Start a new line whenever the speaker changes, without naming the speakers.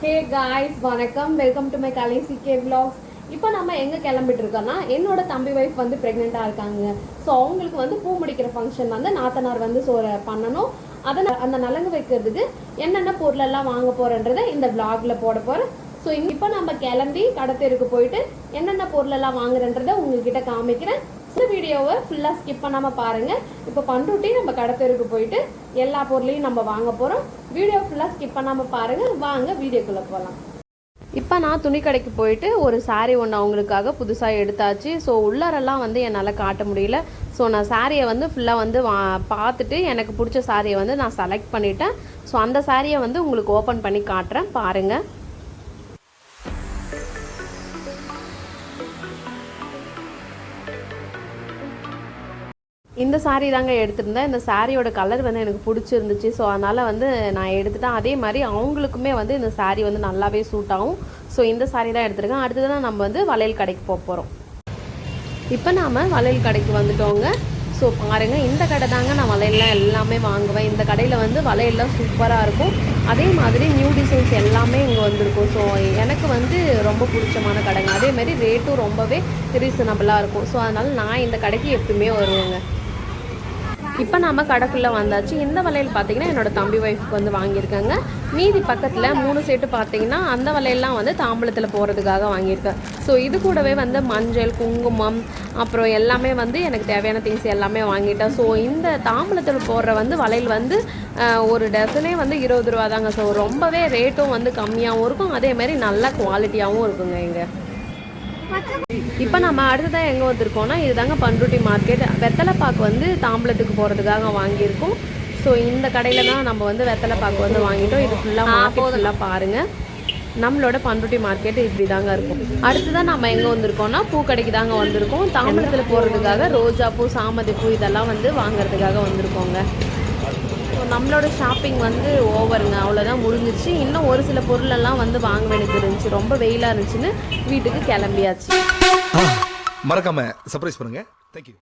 ஹே guys வணக்கம். Welcome to my Kalai CK vlogs. இப்போ நம்ம எங்கே கிளம்பிட்டு இருக்கோம்னா என்னோட தம்பி ஒய்ஃப் வந்து ப்ரெக்னெண்ட்டாக இருக்காங்க. ஸோ அவங்களுக்கு வந்து பூ முடிக்கிற ஃபங்க்ஷன் வந்து நாத்தனார் வந்து சோ பண்ணணும். அதை அந்த நலங்கு வைக்கிறதுக்கு என்னென்ன பொருளெல்லாம் வாங்க போகிறேன்றதை இந்த vlogல போட போகிறேன் ஸோ இப்போ நம்ம கிளம்பி கடத்தெருக்கு போயிட்டு என்னென்ன பொருளெல்லாம் வாங்குறேன்றதை உங்ககிட்ட காமிக்கிறேன். ஃபஸ்ட்டு வீடியோவை ஃபுல்லாக ஸ்கிப் பண்ணாமல் பாருங்கள் இப்போ பண்ருட்டி நம்ம கடத்தெருக்கு போயிட்டு எல்லா பொருளையும் நம்ம வாங்க போகிறோம் வீடியோ ஃபுல்லாக ஸ்கிப் பண்ணாமல் பாருங்கள் வாங்க வீடியோக்குள்ளே போகலாம் இப்போ நான் துணி கடைக்கு போயிட்டு ஒரு சாரீ ஒன்று அவங்களுக்காக புதுசாக எடுத்தாச்சு. ஸோ உள்ளாரெல்லாம் வந்து என்னால் காட்ட முடியல. ஸோ நான் சாரியை வந்து ஃபுல்லாக வந்து வா பார்த்துட்டு எனக்கு பிடிச்ச சாரியை வந்து நான் செலக்ட் பண்ணிட்டேன். ஸோ அந்த சாரியை வந்து உங்களுக்கு ஓப்பன் பண்ணி காட்டுறேன். பாருங்கள் இந்த சாரீ தாங்க எடுத்திருந்தேன். இந்த சாரியோட கலர் வந்து எனக்கு பிடிச்சிருந்துச்சு. ஸோ அதனால் வந்து நான் எடுத்துட்டேன். அதே மாதிரி அவங்களுக்குமே வந்து இந்த சாரீ வந்து நல்லாவே சூட் ஆகும். ஸோ இந்த சாரீ தான் எடுத்திருக்கேன். அடுத்தது தான் நம்ம வந்து வளையல் கடைக்கு போக போகிறோம் இப்போ நாம் வளையல் கடைக்கு வந்துட்டோங்க. ஸோ பாருங்கள் இந்த கடை தாங்க நான் வளையல்லாம் எல்லாமே வாங்குவேன். இந்த கடையில் வந்து வளையல்லாம் சூப்பராக இருக்கும். அதே மாதிரி நியூ டிசைன்ஸ் எல்லாமே இங்கே வந்திருக்கும். ஸோ எனக்கு வந்து ரொம்ப பிடிச்சமான கடைங்க. அதே மாதிரி ரேட்டும் ரொம்பவே ரீசனபிளாக இருக்கும். ஸோ அதனால் நான் இந்த கடைக்கு எப்பவுமே வருவேங்க. இப்போ நாம் கடைக்குள்ளே வந்தாச்சு. இந்த வளையல் பார்த்தீங்கன்னா என்னோட தம்பி ஒய்ஃப்க்கு வந்து வாங்கியிருக்காங்க. மீதி பக்கத்தில் மூணு செட்டு பார்த்தீங்கன்னா அந்த வளையல்லாம் வந்து தாம்பளத்தில் போகிறதுக்காக வாங்கியிருக்கேன். ஸோ இது கூடவே வந்து மஞ்சள் குங்குமம் அப்புறம் எல்லாமே வந்து எனக்கு தேவையான திங்ஸ் எல்லாமே வாங்கிட்டேன். ஸோ இந்த தாம்பளத்தில் போடுற வந்து வளையல் வந்து ஒரு டசனே வந்து இருபது ரூபா தாங்க ஸோ ரொம்பவே ரேட்டும் வந்து கம்மியாகவும் இருக்கும். அதேமாரி நல்ல குவாலிட்டியாகவும் இருக்குங்க இங்கே. இப்போ நம்ம அடுத்ததாக எங்கே வந்திருக்கோம்னா இதுதாங்க பண்ருட்டி மார்க்கெட் வெத்தலைப்பாக்கு வந்து தாம்பலத்துக்கு போகிறதுக்காக வாங்கியிருக்கோம். ஸோ இந்த கடையில் தான் நம்ம வந்து வெத்தலைப்பாக்கு வந்து வாங்கிட்டோம். இது ஃபுல்லாக மார்க்கெட் ஃபுல்லாக பாருங்கள் நம்மளோட பண்ருட்டி மார்க்கெட் இப்படி தாங்க இருக்கும். அடுத்ததான் நம்ம எங்கே வந்திருக்கோம்னா பூக்கடைக்கு தாங்க வந்திருக்கோம். தாம்பலத்தில் போகிறதுக்காக ரோஜா பூ சாமந்தி பூ இதெல்லாம் வந்து வாங்குறதுக்காக வந்திருக்கோங்க. ஸோ நம்மளோட ஷாப்பிங் வந்து ஓவருங்க அவ்வளோதான் முடிஞ்சிச்சு இன்னும் ஒரு சில பொருளெல்லாம் வந்து வாங்க வேண்டியது இருந்துச்சு. ரொம்ப வெயிலாக இருந்துச்சுன்னு வீட்டுக்கு கிளம்பியாச்சு.
மறக்காம சர்ப்ரைஸ் பண்ணுங்க. தேங்க்யூ